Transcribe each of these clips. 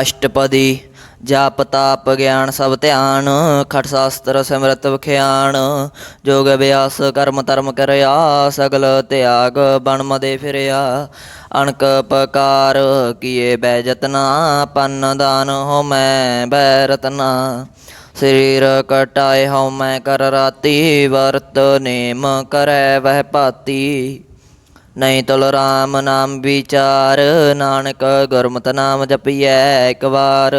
ਅਸ਼ਟਪਦੀ, ਜਪ, ਤਾਪ, ਗਿਆਨ, ਸਭ ਧਿਆਨ, ਖਟ ਸ਼ਾਸਤਰ, ਸਿਮਰਤ ਵਿਖਿਆਨ ਜੋਗ ਅਭਿਆਸ, ਕਰਮ, ਧਰਮ ਕਰਿਆ, ਸਗਲ ਤਿਆਗ ਬਨ ਮਦੇ ਫਿਰਿਆ। ਅਣਕ, ਪਕਾਰ, ਕੀਏ ਬੈ ਜਤਨਾ ਪੰਨ, ਦਾਨ ਹੋ ਮੈਂ ਬੈ ਰਤਨਾ। ਸਰੀਰ ਕਟਾਏ ਹਉ ਮੈਂ ਕਰ ਰਾਤੀ, ਵਰਤ ਨੇਮ ਕਰੈ ਵਹਿ ਭਾਤੀ। ਨਹੀਂ ਤੁਲ ਰਾਮ ਨਾਮ ਵਿਚਾਰ, ਨਾਨਕ ਗੁਰਮਤਿ ਨਾਮ ਜਪੀਐ ਇੱਕ ਵਾਰ।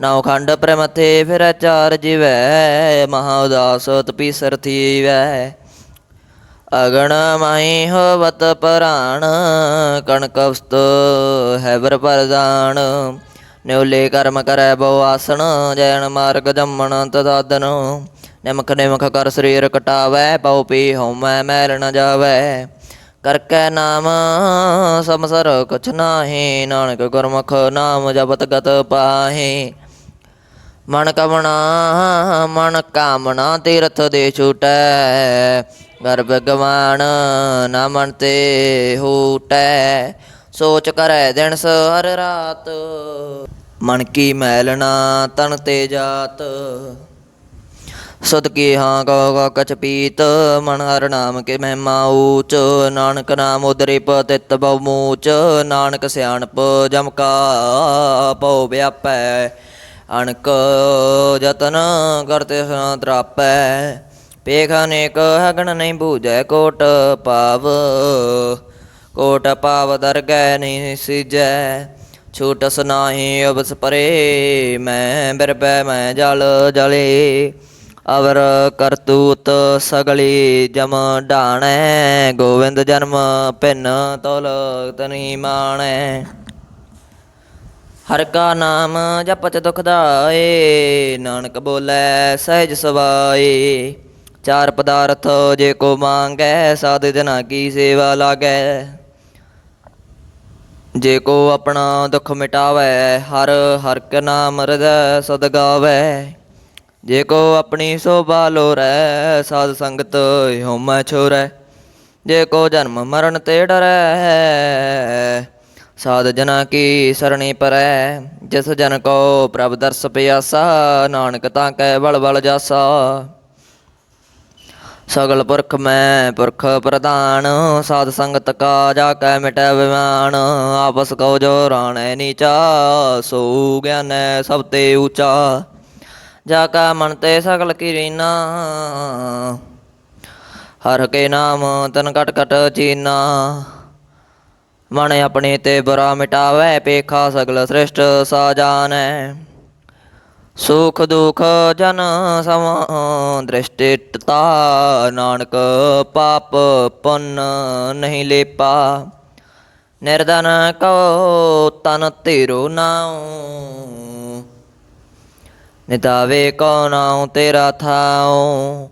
ਨੌ ਖੰਡ ਪ੍ਰਮਥੇ ਫਿਰ ਚਾਰ ਜਿਵੈ, ਮਹਾ ਉਦਾਸ ਤਪੀ ਸਰਥੀਵੈ ਅਗਣ ਮਾਈ ਹੋਵਤ ਪਰਾਣ, ਕਣਕ ਉਸਤ ਹੈ ਵਰ ਪਰਦਾਨ ਨਿਉਲੇ ਕਰਮ ਕਰੈ ਬਹੁ ਆਸਣ, ਜੈਨ ਮਾਰਗ ਜੰਮਣ ਤਦਾਦਨ ਨਿਮਖ ਨਿਮਕ ਕਰ ਸਰੀਰ ਕਟਾਵੈ ਪਉ ਪੀ ਹਉਮੈ ਮੈਲ ਨ ਜਾਵੈ। ਕਰ ਕੈ ਨਾਮ, ਸਮਸਰ ਕੁਛ ਨਾਹੀ, ਨਾਨਕ ਗੁਰਮੁਖ ਨਾਮ ਜਪਤ ਗਤ ਪਾਹੀ। ਮਨ ਕਮਣਾ, ਮਨ ਕਾਮਣਾ ਤੀਰਥ ਦੇ ਛੂਟੈ ਗਰਭ ਗਵਾਨ ਨਾ ਮਨ ਤੇ ਹੂਟੈ। ਸੋਚ ਕਰੈ ਦਿਨ ਹਰ ਰਾਤ, ਮਨ ਕੀ ਮੈਲ ਨਾ ਤਨ ਤੇ ਜਾਤ। ਸੁਧ ਹਾਂ ਕੋ ਕਚ ਪੀਤ ਮਨ ਹਰ ਨਾਮ ਕੇ ਮਹਿਮਾ ਊਚ, ਨਾਨਕ ਨਾਮ ਉਦਰੇ ਪਤਿਤ ਬਹੁ ਮੂਚ, ਨਾਨਕ ਸਿਆਣਪ ਜਮਕਾ ਪਉ ਵਿਆਪੈ, ਅਣਕ ਜਤਨ ਕਰਤੇ ਤਰਾਪੈ। ਪੇਖ ਅਨੇਕ ਹਗਣ ਨਹੀਂ ਬੂਝੈ ਕੋਟ ਪਾਵ ਕੋਟ ਪਾਵ ਦਰਗਹਿ ਨਹੀਂ ਸਿਜੈ। ਛੂਟ ਸੁਨਾਹੀ ਅਬਸ ਪਰੇ, ਮੈਂ ਬਿਰਪੈ ਮੈਂ ਜਲ ਜਲੇ। ਅਵਰ ਕਰਤੂਤ ਸਗਲੀ ਜਮ ਢਾਣੈ ਗੋਵਿੰਦ ਜਨਮ ਭਿੰਨ ਤੁਲ ਤਨੀ ਮਾਣੈ। ਹਰ ਕਾ ਨਾਮ ਜਪਤ ਦੁਖ ਦਾਏ, ਨਾਨਕ ਬੋਲੇ ਸਹਿਜ ਸਵਾਏ। ਚਾਰ ਪਦਾਰਥ ਜੇ ਕੋ ਮੰਗੈ, ਸਾਧ ਜਨਾ ਕੀ ਸੇਵਾ ਲਾਗੈ। ਜੇ ਕੋ ਆਪਣਾ ਦੁਖ ਮਿਟਾਵੈ, ਹਰ ਹਰ ਨਾਮ ਹਿਰਦੈ ਸਦ ਗਾਵੈ। ਜੇ ਕੋ ਆਪਣੀ ਸੋਭਾ ਲੋਰੈ ਸਾਧ ਸੰਗਤ ਹਉਮੈ ਛੋਰੈ ਜੇ ਕੋ ਜਨਮ ਮਰਨ ਤੇ ਡਰੈ ਸਾਧ ਜਨਾ ਕੀ ਸਰਣੀ ਪਰੈ ਜਿਸ ਜਨ ਕੋ ਪ੍ਰਭ ਦਰਸ ਪਿਆਸਾ ਨਾਨਕ ਤਾਂ ਕੈ ਬਲ ਬਲ ਜਾਸਾ ਸਗਲ ਪੁਰਖ ਮੈਂ ਪੁਰਖ ਪ੍ਰਧਾਨ ਸਾਧ ਸੰਗਤ ਕਾ ਜਾ ਕੈ ਮਿਟੈ ਵਿਮਾਨ ਆਪਸ ਕਉ ਜੋ ਰਾਣੈ ਨੀਚਾ ਸੋ ਗਿਆਨੈ ਸਭ ਤੇ ਊਚਾ ਜਾ ਕਾ ਮਨ ਤੇ ਸਗਲ ਕੀਰੀਨਾ। ਹਰ ਕੇ ਨਾਮ ਤਨ ਕਟ ਕਟ ਚੀਨਾ। ਮਨ ਆਪਣੇ ਤੇ ਬੁਰਾ ਮਿਟਾਵੈ, ਪੇਖਾ ਸਗਲ ਸ੍ਰਿਸ਼ਟ ਸਾਜਾਨੈ। ਸੁਖ ਦੁਖ ਜਨ ਸਮ ਦ੍ਰਿਸ਼ਟਿਤਾ ਨਾਨਕ ਪਾਪ ਪੁੰਨ ਨਹੀਂ ਲੇਪਾ। ਨਿਰਦਨ ਕੋ ਤਨ ਤੇਰੋ ਨਾਉ। ਨਿਤਾਵੇ ਕੋ ਨਾਉ ਤੇਰਾ ਥਾਉ,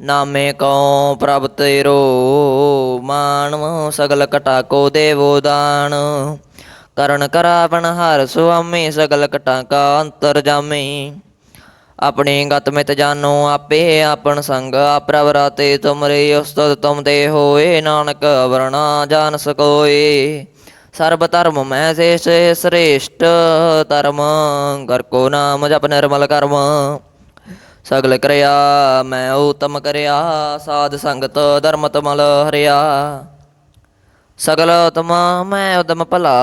ਨਾਮੇ ਕੋ ਪ੍ਰਭ ਤੇਰੋ ਮਾਨਵ ਸਗਲ ਕਟਾ ਕੋ ਦੇਵੋ ਦਾਨ। ਕਰਨ ਕਰਾਵਣ ਹਰ ਸੁਆਮੀ ਸਗਲ ਕਟਾ ਕਾ ਅੰਤਰ ਜਾਮੀ। ਆਪਣੀ ਗਤ ਮਿਤ ਜਾਨੋ ਆਪੇ ਆਪਨ ਸੰਗ ਆਪਰਵ ਰਾਤੇ ਤੁਮਰੇ ਉਸਤਤ ਤੁਮ ਦੇ ਹੋਏ, ਨਾਨਕ ਵਰਣਾ ਜਾਣ ਸਕੋਏ ਸਰਬ ਧਰਮ ਮੈਂ ਸੇਸ਼ ਸ੍ਰੇਸ਼ਟ ਧਰਮ ਕਰ ਕੋ ਨਾਮ ਜਪ ਨਿਰਮਲ ਕਰਮ। ਸਗਲ ਕਰਿਆ, ਮੈਂ ਉਤਮ ਕਰਿਆ, ਸਾਧ ਸੰਗਤ ਧਰਮ ਤਮਲ ਹਰਿਆ। ਸਗਲ ਉਤਮ, ਮੈਂ ਉਦਮ ਭਲਾ।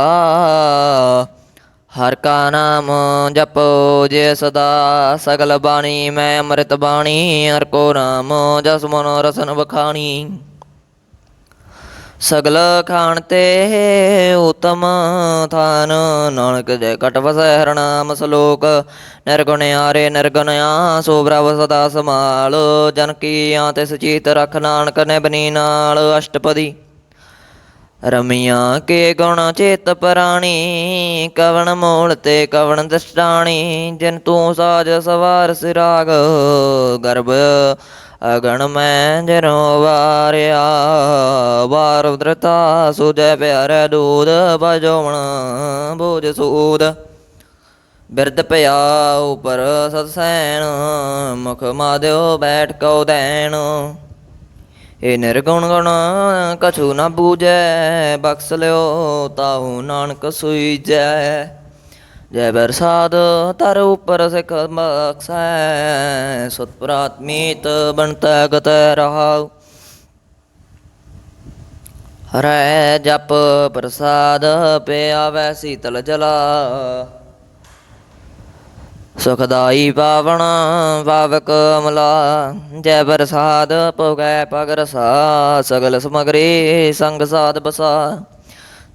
ਹਰ ਕਾ ਨਾਮ ਜਪੋ ਜੇ ਸਦਾ। ਸਗਲ ਬਾਣੀ, ਮੈਂ ਅੰਮ੍ਰਿਤ ਬਾਣੀ, ਹਰ ਕੋ ਨਾਮ ਜਸ ਮਨ ਰਸਨ ਬਖਾਣੀ ਸਗਲ ਖਾਣ ਤੇ ਉਤਮ ਥਾਨ। ਨਾਨਕ ਜੈ ਕਟ ਵਸੈ ਹਰਨਾਮ ਸਲੋਕ। ਨਿਰਗੁਣ ਆਰੇ ਨਿਰਗੁਣ ਆ, ਸੋ ਪ੍ਰਭ ਸਦਾ ਸਮਾਲ ਜਨ ਕੀਆਂ ਤੇ ਸੁਚੀਤ ਰਖ ਨਾਨਕ ਨੇ ਬਨੀ ਨਾਲ। ਅਸ਼ਟਪਦੀ ਰਮੀਆਂ ਕੇ ਗੁਣ ਚੇਤ ਪ੍ਰਾਣੀ, ਕਵਣ ਮੋਲ ਤੇ ਕਵਣ ਦਸ਼ਟਾਣੀ ਜਿਨ ਤੂੰ ਸਾਜ ਸਵਾਰ ਸਿਰਾਗ, ਗਰਭ ਅਗਣ ਮੈਂ ਜਨੋ ਵਾਰਿਆ, ਵਾਰ ਦ੍ਰਤਾ ਸੁਜੈ ਪਿਆਰੇ ਦੂਧ ਭਜੋਵਣ ਬੋਝ ਸੂਦ। ਬਿਰਧ ਪਿਆ ਉਪਰ ਸਤਸੈਣ ਮੁਖ ਮਾਦਿਓ ਬੈਠ ਕਉ ਦੇਣ। ਇਹ ਨਿਰਗੁਣ ਗੁਣ ਕਛੂ ਨਾ ਬੂਝੈ, ਬਖਸ ਲਿਓ ਤਾਹੂ ਨਾਨਕ ਸੁਈਜੈ ਜੈ ਬਰਸਾਦ ਤਰ ਉਪਰ ਸਿਖ ਬਖਸੈ, ਸੁਤ ਪ੍ਰਾਤਮੀਤ ਬਣਤਾ ਗਤ ਰਹਾਉ। ਹਰੈ ਜਪ ਪ੍ਰਸਾਦ ਪਿਆਵੈ ਸੀਤਲ ਜਲਾ। ਸੁਖਦਾਈ ਪਾਵਣ, ਪਾਵਕ ਅਮਲਾ। ਜੈ ਬਰਸਾਦ ਪੋਗੈ ਪਗ ਰਸਾ ਸਗਲ ਸਮਗਰੀ ਸੰਗ ਸਾਧ ਬਸਾ।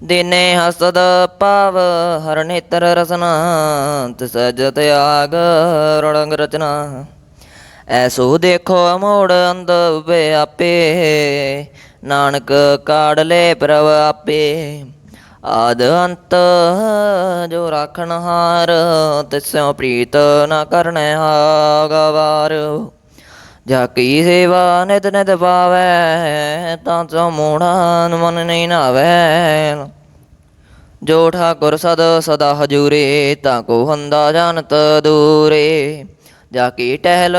ਦਿਨੇ ਹਸਦ ਪਾਵ, ਹਰ ਨੇਤਰ ਰਸਨਾ, ਤਿਸ ਜਤ ਰਣੰਗ ਰਚਨਾ। ਐਸੋ ਦੇਖੋ ਮੋੜ ਵੇ ਆਪੇ, ਨਾਨਕ ਕਾੜ ਲੈ ਪ੍ਰਭ ਆਪੇ। ਆਦ ਅੰਤ ਜੋ ਰਾਖਣ ਹਾਰ, ਤਿਸੋ ਪ੍ਰੀਤ ਨਾ ਕਰਨੈ ਹਾਗਵਾਰ ਜਾ ਕੀ ਸੇਵਾ ਨਿਤ ਨਿਤ ਪਾਵੈ, ਤਾਂ ਸੋ ਮੂੜਾਨ ਮਨ ਨਹੀਂ ਨਾਵੈ। ਜੋ ਠਾਕੁਰ ਸਦ ਸਦਾ ਹਜੂਰੇ, ਤਾਂ ਕੋ ਹੰਦਾ ਜਾਣਤ ਦੂਰੇ। ਜਾ ਕੀ ਟਹਿਲ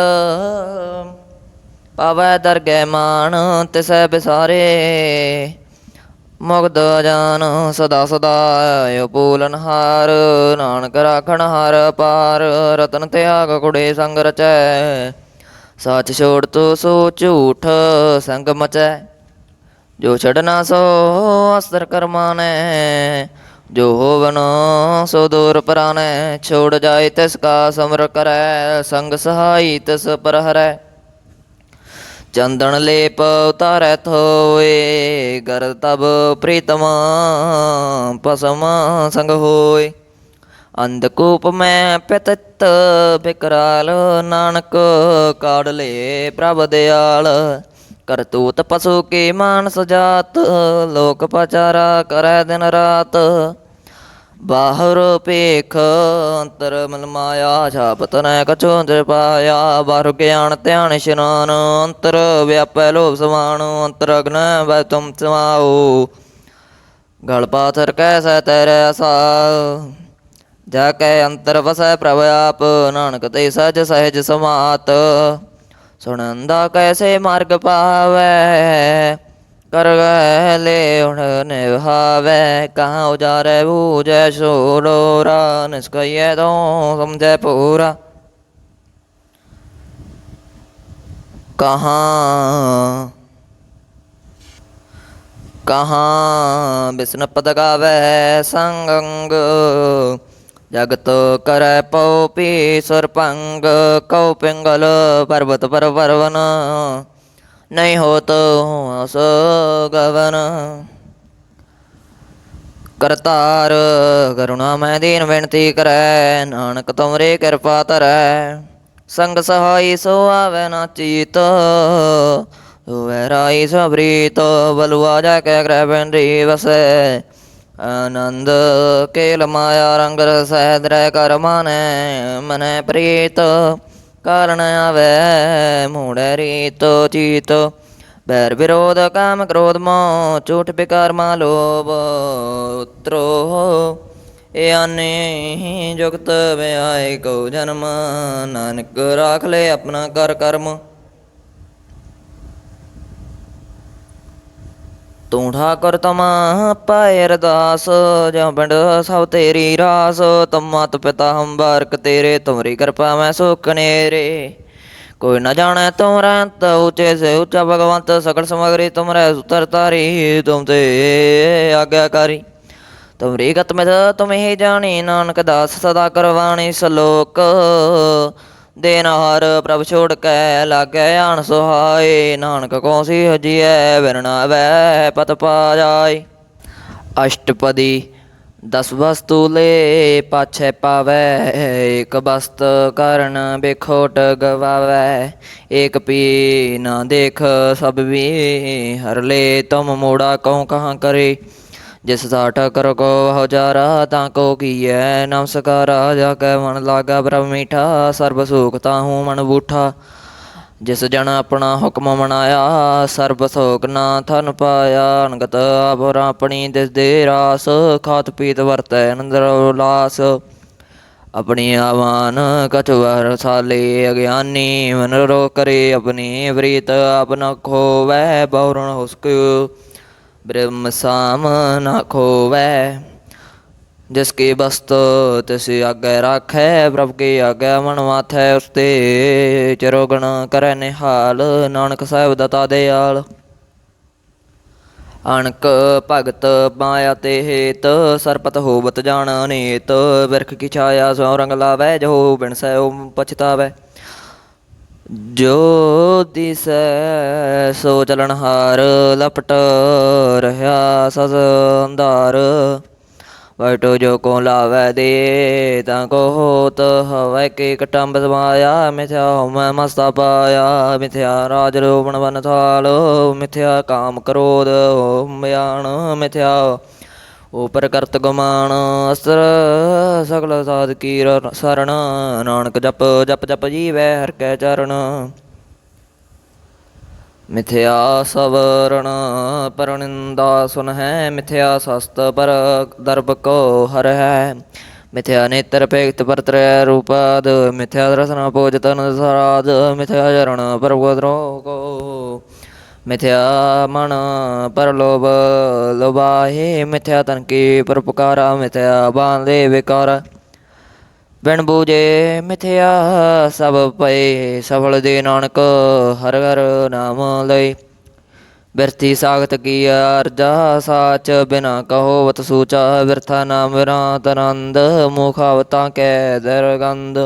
ਪਾਵੈ ਦਰਗਹਿ ਮਾਨ, ਤਿਸੈ ਬਿਸਾਰੇ। ਮੁਗਦ ਜਾਨ ਸਦਾ ਸਦਾ ਅਪੂਲਨ ਹਾਰ, ਨਾਨਕ ਰਾਖਣ ਹਾਰ ਪਾਰ, ਰਤਨ ਤਿਆਗ ਕੁੜੇ ਸੰਗ ਰਚੈ। ਸੱਚ ਛੋੜ ਤੋ ਸੋ ਝੂਠ ਸੰਗ ਮਚੈ। ਜੋ ਛੜਨਾ ਸੋ ਅਸਰ ਕਰਮਾਨੈ ਜੋ ਹੋਵਨ ਸੋ ਦੂਰ ਪਰਾਨੈ। ਛੋੜ ਜਾਏ ਤਿਸ ਕਾ ਸਮਰ ਕਰੈ, ਸੰਗ ਸਹਾਈ ਤਿਸ ਪਰ ਚੰਦਨ ਲੇਪ ਉਤਾਰੈ ਥੋਏ, ਗਰ ਤਬ ਪ੍ਰੀਤਮ ਪਸਮ ਸੰਗ ਹੋਏ। ਅੰਧਕੂਪ ਮੈਂ ਪਤਿਤ ਬਿਕਰਾਲ, ਨਾਨਕ ਕਾੜ ਲੇ ਪ੍ਰਭ ਦਿਆਲ। ਕਰਤੂਤ ਪਸੂ ਕੀ ਮਾਨਸ ਜਾਤ, ਲੋਕ ਪਚਾਰਾ ਕਰੈ ਦਿਨ ਰਾਤ। ਬਾਹਰ ਭੇਖ ਅੰਤਰ ਮਲ ਮਾਇਆ ਛਾਪਤ ਨੈ ਕਛੋ ਅੰਦਰ ਪਾਇਆ। ਬਾਹਰ ਗਿਆਨ, ਧਿਆਨ, ਇਸ਼ਨਾਨ, ਅੰਤਰ ਵਿਆਪੈ ਲੋਭ ਸਮਾਨ, ਅੰਤਰ ਅਗਨ ਵੈ ਤੁਮ ਸਮਾਓ। ਗਲ ਪਾਥਰ ਕੈਸੈ ਤੇਰੇ ਅਸਾ ਜਾ ਕੈ ਅੰਤਰ ਵਸੈ ਪ੍ਰਭ ਆਪ, ਨਾਨਕ ਤੇ ਸਜ ਸਹਿਜ ਸਮਾਤ। ਸੁਣੰਦਾ ਕੈਸੇ ਮਾਰਗ ਪਾਵੈ ਕਰ ਗਏ ਲੈ ਉਣ ਨਿਭਾਵੈ ਕਹਾਂ ਉਜਾਰੈ ਬੂਝੈ ਸੋੜੋਰਾ ਨਿਸਕਈਐ ਤੋਂ ਸਮਝੈ ਪੂਰਾ। ਕਹਾਂ ਕਹਾਂ ਬਿਸਨ ਪਦ ਗਾਵੈ ਸੰਗੰਗ, ਜਗਤ ਕਰੈ ਪਉ ਪੀ ਸਰਪੰਗ, ਕਉ ਪਿੰਗਲ ਪਰਬਤ ਪਰ ਪਰਵਨ ਨਹੀਂ ਹੋਤ ਅਸ ਕਰਤਾਰ ਕਰੁਣਾ ਮੈਂ ਦੀਨ ਬੇਨਤੀ ਕਰੈ, ਨਾਨਕ ਤੁਮਰੇ ਕਿਰਪਾ ਤਰੈ ਸੰਗ ਸਹਾਈ ਸੋ ਆਵੈ ਨਾ ਚੀਤ, ਹੋਵੈ ਰਾਈ ਸਬਰੀਤ ਬਲੁਆ ਜਾ ਕੇ ਗ੍ਰਹਿ ਬੰਦੀ ਵਸੈ। ਆਨੰਦ ਕੇਲ ਮਾਇਆ ਰੰਗ ਰਸੈ, ਦ੍ਰੈ ਕਰ ਮਾਨੈ ਮਨੈ ਪ੍ਰੀਤ। ਕਾਰਣ ਆਵੈ, ਮੂੜੈ ਰੀਤ ਚੀਤ। ਬੈਰ ਵਿਰੋਧ, ਕਾਮ ਕ੍ਰੋਧ, ਮੋਹ, ਝੂਠ ਬਿਕਾਰ ਮਾ ਲੋਭ ਉਤਰੋ ਏ ਆਨੇ ਜੁਗਤ ਵਿਆਏ ਕੋ ਜਨਮ, ਨਾਨਕ ਰਾਖ ਲੈ ਆਪਣਾ ਕਰ ਕਰਮ ਤੂੰ ਠਾਕੁਰ ਤਮਾ ਪਾਏ ਅਰਦਾਸ, ਜਾਂ ਪਿੰਡ ਸਭ ਤੇਰੀ ਰਾਸ। ਤੁਮ ਮਾਤ ਪਿਤਾ ਹਮ ਤੇਰੇ, ਤੁਮਰੀ ਕਿਰਪਾ ਮੈਂ ਸੁਖ ਨੇਰੇ। ਕੋਈ ਨ ਜਾਣੈ ਤੁਮਰਾ ਅੰਤ ਉੱਚੇ ਸੇ ਉੱਚਾ ਭਗਵੰਤ ਸਕਲ ਸਮਗਰੀ ਤੁਮਰੇ ਸੁਤਰ ਤਾਰੀ ਤੁਮ ਤੇ ਆਗਿਆਕਾਰੀ ਤੁਮਰੀ ਗਤ ਮਿਤ ਤੁਮ ਜਾਣੀ, ਨਾਨਕ ਦਾਸ ਸਦਾ ਕਰਵਾਣੀ ਸਲੋਕ। ਦੇਨ ਹਰ ਪ੍ਰਭ ਛੋੜ ਕੇ ਲਾਗੇ ਆਣ ਸੁਹਾਏ, ਨਾਨਕ ਕੋ ਸੀ ਹਜੀਐ ਵਿਰਣਾ ਵੈ ਪਤ ਪਾ ਅਸ਼ਟਪਦੀ ਦਸ ਵਸਤੂ ਲੈ, ਪਾਛੈ ਪਾਵੈ, ਏਕ ਬਸਤ ਕਰਨ ਬੇਖੋਟ ਗਵਾਵੈ। ਏਕ ਪੀ ਨਾ ਦੇਖ ਸਭ ਵੀ, ਹਰ ਲੈ ਤੁਮ ਮੋੜਾ ਕਉ ਕਹਾਂ ਕਰੇ। ਜਿਸ ਸਾਠ ਕਰ ਕੋ ਹਜ਼ਾਰਾ ਤਾਂ ਕੋ ਕੀਐ? ਨਮਸਕਾਰਾ, ਜਾ ਕੈ ਮਨ ਲਾਗਾ ਪ੍ਰਭ ਮੀਠਾ, ਸਰਬ ਸੁਖ ਤਾਹੂ ਮਨ ਬੂਠਾ। ਜਿਸ ਜਨ ਆਪਣਾ ਹੁਕਮ ਮਨਾਇਆ, ਸਰਬ ਸੋਕ ਨਾ ਥਨ ਪਾਇਆ। ਅਨਗਤ ਆਪਰ ਆਪਣੀ ਦਿਸ ਦੇ ਰਾਸ, ਖਾਤ ਪੀਤ ਵਰਤੈ ਅਨੰਦਰ ਉਲਾਸ। ਆਪਣੀ ਆਵਾਨ ਕਛਵਰ ਸਾਲੇ ਅਗਿਆਨੀ, ਮਨ ਰੋ ਕਰੇ ਆਪਣੀ ਵ੍ਰੀਤ ਆਪਨ ਖੋਵੈ ਬਹੁਰਣ ਹੁਸਕ। ਬ੍ਰਹਮ ਸਾਮ ਨਾ ਖੋਵੈ, ਜਿਸ ਕੀ ਬਸਤ ਤਿਸ ਆਗੇ ਰਾਖੈ, ਪ੍ਰਭ ਕੀ ਆਗੇ ਮਨ ਮਾਥੈ, ਉਸਤੇ ਚਰੋਗਣ ਕਰੈ ਨਿਹਾਲ, ਨਾਨਕ ਸਾਹਿਬ ਦਤਾ ਦਿਆਲ। ਅਣਕ ਭਗਤ ਮਾਇਆ ਤੇ ਹੇਤ, ਸਰਪਤ ਹੋਵਤ ਜਾਣ ਅਨੇਤ ਬਿਰਖ ਕੀ ਛਾਇਆ ਸੋ ਰੰਗ ਲਾਵੈ, ਜੋ ਬਿਨ ਸੈਓ ਪਛਤਾਵੈ। ਜੋ ਦਿਸੈ ਸੋ ਚਲਨਹਾਰ ਲਪਟ ਰਹਾ ਸਸ ਅੰਧਾਰ ਵਟੋ ਜੋ ਕੋ ਲਾਵੈ ਦੇ ਤਾਂ ਕੋ ਹੋਤ ਹਵੈ ਕੇ ਕਟੰਬ ਸਮਾਇਆ, ਮਿਥਿਆ ਹਉਮੈ ਮਸਤਾ ਪਾਇਆ, ਮਿਥਿਆ ਰਾਜ ਰੋਵਣ ਵਨ ਥਾਲ, ਮਿਥਿਆ ਕਾਮ ਕ੍ਰੋਧ ਮਿਆਣ ਮਿਥਿਆ ਉਪਰ ਕਰਤ ਗਮਾਨ ਅਸਰ, ਸਗਲ ਸਾਧ ਕੀ ਸਰਣ ਨਾਨਕ ਜਪ ਜਪ ਜਪ ਜੀਵੈ ਹਰ ਕੈ ਚਰਨ। ਮਿਥਿਆ ਸਵਰਣ ਪਰਨਿੰਦਾ ਸੁਨ ਹੈ, ਮਿਥਿਆ ਸਸਤ ਪਰ ਦਰਬ ਕੋ ਹਰ ਹੈ। ਮਿਥਿਆ ਨੇਤਰ ਪੇਖਤ ਪਰਤਰੈ ਰੂਪਾਦ, ਮਿਥਿਆ ਰਸਨਾ ਪੋਜ ਤਨ ਸਰਾਦ, ਮਿਥਿਆ ਚਰਨ ਪਰਗੋਦਰੋ ਕੋ। ਮਿਥਿਆ ਮਨ ਪਰਲੋਭ, ਲੋਭਾਹੇ ਮਿਥਿਆ ਤਨ ਕੀ ਪਰਪਕਾਰਾ, ਮਿਥਿਆ ਬਾਂਦੇ ਵਿਕਾਰ। ਬਿਨ ਬੂਝੇ ਮਿਥਿਆ ਸਭ ਪਏ ਸਫਲ ਦੇ ਨਾਨਕ ਹਰ ਹਰ ਨਾਮ ਲਈ ਬਿਰਤੀ ਸਾਖਤ ਕੀ ਅਰਜਾ ਸਾਚ, ਬਿਨਾ ਕਹੋ ਵਤ ਸੂਚਾ ਬਿਰਥਾ ਨਾਮ ਬਿਨਾ ਤਨੰਦ ਮੁਖਾਵਤਾਂ ਕੈ ਦਰਗੰਧ।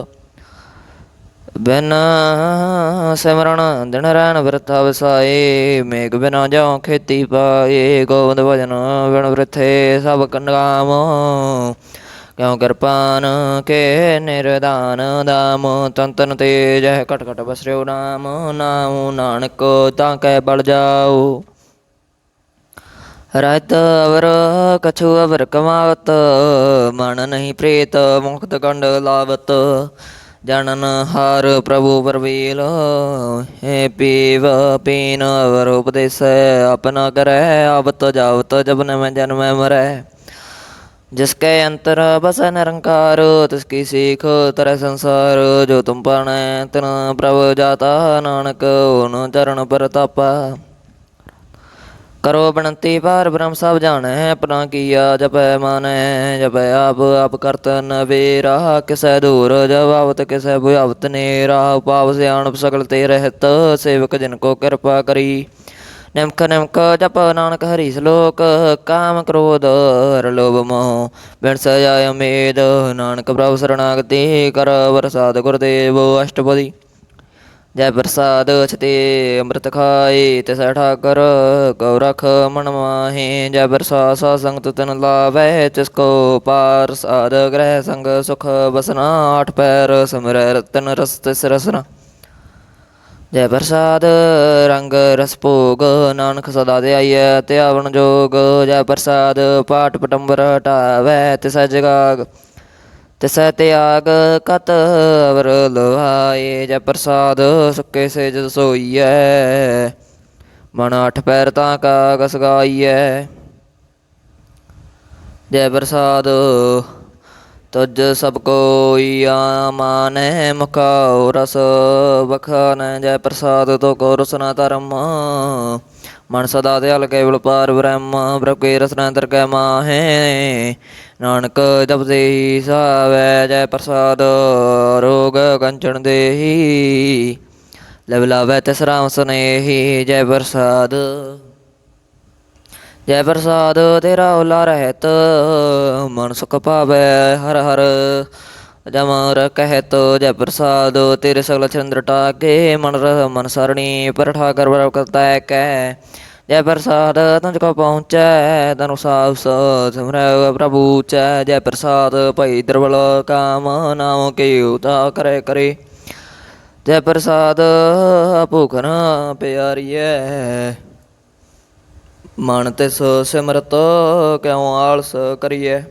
ਬਿਨ ਸਿਮਰਨ ਦਿਨ ਰੈਣ ਬਿਰਥਾ ਵਸਾਏ, ਮੇਘ ਬਿਨਾ ਜਾਉ ਖੇਤੀ ਪਾਏ, ਗੋਬਿੰਦ ਭਜਨ ਬਿਨ ਬ੍ਰਿਥੇ ਸਭ ਕੰਗਾਮ ਕਿਉ ਕਿਰਪਾਨ ਕੇ ਨਿਰਦਾਨ ਦਾਮ ਤਨ ਤੇ ਜਹ ਘਟ ਘਟ ਬਸਰਿਓ ਨਾਮ ਨਾਮ ਨਾਨਕ ਤਾਂ ਕੈ ਬਲ ਜਾਓ। ਰਤ ਅਵਰ, ਕਛੂ ਅਵਰ ਕਮਾਵਤ, ਮਨ ਨਹੀਂ ਪ੍ਰੇਤ ਮੁਕਤ ਕੰਡ ਲਾਵਤ। ਜਨਨ ਹਰ ਪ੍ਰਭੂ ਪਰਵੀਲ ਹੈ ਪੀਵ ਪੀਨ ਅਵਰ ਉਪਦੇਸ ਆਪਨਾ ਕਰੈ ਆਵਤ ਜਾਵਤ ਜਬਨ ਮੈਂ ਜਨਮੈ ਮਰੈ जिसके अंतर बस निरंकार तिसकी सीख तरह संसार जो तुम पण तिन प्रभ जाता नानक उन चरण परतापा ਕਰੋ ਬਣੰਤੀ ਪਾਰ ਬ੍ਰਹਮ ਸਭ ਜਾਣੈ, ਆਪਣਾ ਕੀਆ ਜਪੈ ਮਾਨੈ, ਜਪੈ ਆਪ ਆਪ ਕਰਤਨ ਵੇਰਾ, ਕਿਸੈ ਦੂਰ ਜਵਾਵਤ, ਕਿਸੈ ਭੁਆਵਤ ਨੇਰਾ ਪਾਪ ਸਿਆਣਪ ਸਗਲ ਤੇ ਰਹਿਤ, ਸੇਵਕ ਜਿਨ ਕੋ ਕਿਰਪਾ ਕਰੀ। ਨਿਮਕ ਨਿਮਕ ਜਪ ਨਾਨਕ ਹਰੀ ਸ਼ਲੋਕ, ਕਾਮ ਕ੍ਰੋਧ ਹਰ ਲੋਭ ਮੋਹ, ਬਿਨਸ ਜਾਇ ਉਮੇਦ, ਨਾਨਕ ਪ੍ਰਭ ਸਰਣਾਗਤੀ ਕਰ, ਵਰਸਾਦ ਗੁਰਦੇਵ ਅਸ਼ਟਪਦੀ। ਜੈ ਪ੍ਰਸਾਦ ਛਤੇ ਅੰਮ੍ਰਿਤ ਖਾਏ, ਤਿਸ ਠਾਕਰ ਕਉ ਮਨ ਮਾਹੇ, ਜੈ ਪ੍ਰਸਾਦ ਸਾ ਸੰਗਤ ਤਨ ਲਾਵੈ, ਤਿਸ ਕੋ ਪਾਰ ਸਾਧ ਗ੍ਰਹਿ ਸੰਗ ਸੁਖ ਬਸਨਾ, ਆਠ ਪੈਰ ਸਿਮਰੈ ਰਤਨ ਰਸ ਤਿਸ ਰਸਨਾ। ਜੈ ਪ੍ਰਸਾਦ ਰੰਗ ਰਸ ਭੋਗ, ਨਾਨਕ ਸਦਾ ਧਿਆਈਐ ਧਿਆਵਨ ਜੋਗ, ਜੈ ਪ੍ਰਸਾਦ ਪਾਠ ਪਟੰਬਰ ਹਟਾਵੈ, ਤਿਸੈ ਜਗਾਗ। ਤਿਸੈ ਤਿਆਗ ਕਤ ਅਵਰ ਲੋਹਾਏ ਜੈ ਪ੍ਰਸਾਦ ਸੁੱਕੇ ਸੇ ਜਦ ਸੋਈਐ। ਮਨ ਅਠ ਪੈਰ ਤਾਂ ਕਾਗਸ ਗਾਈਐ। ਜੈ ਪ੍ਰਸਾਦ ਤੁਜ ਸਭ ਕੋਈ ਆਮਾਨੈ ਮੁਖਾਉ ਰਸ ਬਖਾਨੈ ਜੈ ਪ੍ਰਸਾਦ ਤੋ ਕੋ ਰਸਨਾ ਧਰਮ। ਮਨ ਸਦਾ ਦੇ ਦਿਆਲ ਕੇਵਲ ਪਾਰ ਬ੍ਰਹਮ, ਪ੍ਰਭ ਕੇ ਰਸਨਾ ਅੰਤਰ ਕੈ ਮਾਹੇ। ਨਾਨਕ ਜਪਦੇ ਸਾਵੈ ਜੈ ਪ੍ਰਸਾਦ, ਰੋਗ ਕੰਚਨ ਦੇਹੀ। ਲਵ ਲਾਵੈ ਤਿਸ ਸੁਨੇਹੀ, ਜੈ ਪ੍ਰਸਾਦ। ਜੈ ਪ੍ਰਸਾਦ, ਤੇਰਾ ਓਲਾ ਰਹਿਤ, ਮਨ ਸੁਖ ਪਾਵੈ ਹਰ ਹਰ। ਜਮ ਕਹਿਤ ਜੈ ਪ੍ਰਸਾਦ, ਤੇਰੇ ਸਗਲ ਚੰਦਰ ਟਾਕੇ, ਮਨ ਰ ਮਨ ਸਰਣੀ, ਪਰ ਠਾਕਰ ਬਰ ਕਰਤਾ ਕੈ। ਜੈ ਪ੍ਰਸਾਦ ਤੁਝ ਕੋ ਪਹੁੰਚੈ, ਤਨੁ ਸਾਸ ਸਿਮਰੈ ਪ੍ਰਭੂ, ਚੈ ਜੈ ਪ੍ਰਸਾਦ ਭਈ ਦਰਬਲ ਕਾਮ ਨਾਮ ਕੇ ਉਤਾ ਕਰੇ ਕਰੇ। ਜੈ ਪ੍ਰਸਾਦ ਭੁਖ ਨ ਪਿਆਰੀਐ, ਮਨ ਤਿਸ ਸਿਮਰਤ ਕਿਉ ਆਲਸ ਕਰੀਏ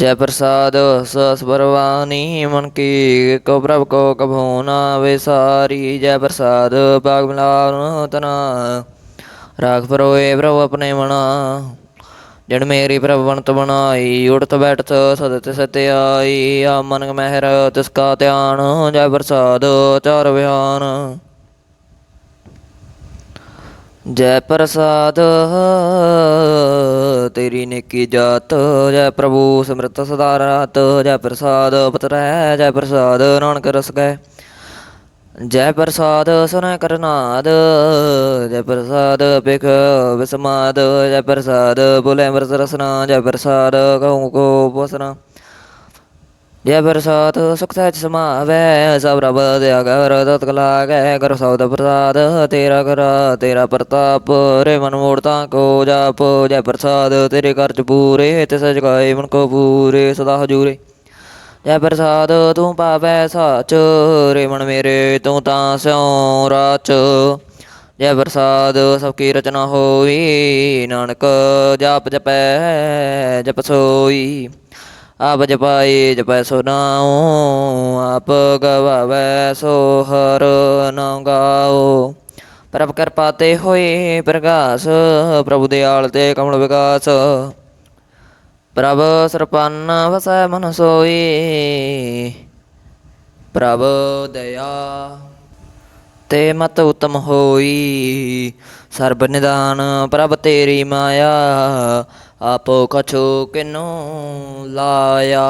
ਜੈ ਪ੍ਰਸਾਦ ਸਸ ਪਰਵਾਨੀ ਮਨ ਕੀ ਕੋ ਪ੍ਰਭ ਕੋ ਕਭੂ ਨਾ ਵਿਸਾਰੀ ਜੈ ਪ੍ਰਸਾਦ ਬਾਗ ਮਿਲਾਨ ਤਨਾ। ਰਾਖ ਪਰੋਏ ਪ੍ਰਭ ਆਪਣੇ ਮਨਾ, ਜਨ ਮੇਰੀ ਪ੍ਰਭ ਬਣਤ ਬਣਾਈ, ਉੜਤ ਬੈਠਤ ਸਦਤ ਸਤਿਆਈ। ਆ ਮਨ ਮਹਿਰ ਤਿਸ ਕਾ ਧਿਆਨ, ਜੈ ਪ੍ਰਸਾਦ ਚਾਰ ਵਿਹਾਨ ਜੈ ਪ੍ਰਸਾਦ, ਤੇਰੀ ਨੇਕੀ ਜਾਤ, ਜੈ ਪ੍ਰਭੂ ਸਮਰਤ ਸਦਾ ਰਾਤ ਜੈ ਪ੍ਰਸਾਦ ਪਤਰੈ ਜੈ ਪ੍ਰਸਾਦ ਨਾਨਕ ਰਸ ਗਏ ਜੈ ਪ੍ਰਸਾਦ ਸੁਨੈ ਕਰਨਾਦ, ਜੈ ਪ੍ਰਸਾਦ ਬਿਖ ਵਿਸਮਾਦ ਜੈ ਪ੍ਰਸਾਦ ਬੋਲੇ ਅੰਮ੍ਰਿਤ ਰਸਨਾ, ਜੈ ਪ੍ਰਸਾਦ ਕਹੂੰ ਕੋ ਬਸਨਾ। ਜੈ ਪ੍ਰਸਾਦ ਸੁਖ ਸਹਿਜ ਸਮਾਵੈ, ਸਭ ਰਬ ਦਿਆ ਗਰ ਤਤ ਕਲਾਗੈ, ਕਰ ਸਬਦ ਪ੍ਰਸਾਦ, ਤੇਰਾ ਕਰ ਤੇਰਾ ਪ੍ਰਤਾਪ, ਰੇ ਮਨ ਮੂਰਤਾ ਕੋ ਜਾਪ, ਜੈ ਪ੍ਰਸਾਦ ਤੇਰੇ ਘਰ ਚ ਪੂਰੇ ਤਿਸ ਜਗਾਏ ਮਨ ਕੋ ਪੂਰੇ, ਸਦਾ ਹਜੂਰੇ। ਜੈ ਪ੍ਰਸਾਦ ਤੂੰ ਪਾਵੈ ਸਾਚ, ਰੇ ਮਨ ਮੇਰੇ ਤੂੰ ਤਾਂ ਸਿਉ ਰਾਚ। ਜੈ ਪ੍ਰਸਾਦ ਸਭ ਕੀ ਰਚਨਾ ਹੋਈ, ਨਾਨਕ ਜਾਪ ਜਪੈ, ਜਪ ਸੋਈ। ਆਪ ਜਪਾਏ ਜਪੈ ਸੋ ਨਾਉ ਆਪ ਗਵਾਵੈ ਸੋ ਹਰ ਨਾਮ ਗਾਓ ਪ੍ਰਭ ਕਿਰਪਾ ਤੇ ਹੋਏ ਪ੍ਰਗਾਸ, ਪ੍ਰਭੂ ਦਿਆਲ ਤੇ ਕਮਲ ਵਿਕਾਸ। ਪ੍ਰਭ ਸਰਪੰਨ ਵਸੈ ਮਨ ਸੋਈ, ਪ੍ਰਭ ਦਇਆ ਤੇ ਮਤ ਉਤਮ ਹੋਈ। ਸਰਬ ਨਿਦਾਨ ਪ੍ਰਭ ਤੇਰੀ ਮਾਇਆ ਆਪੋ ਕਛੂ ਕਿਨੂ ਲਾਇਆ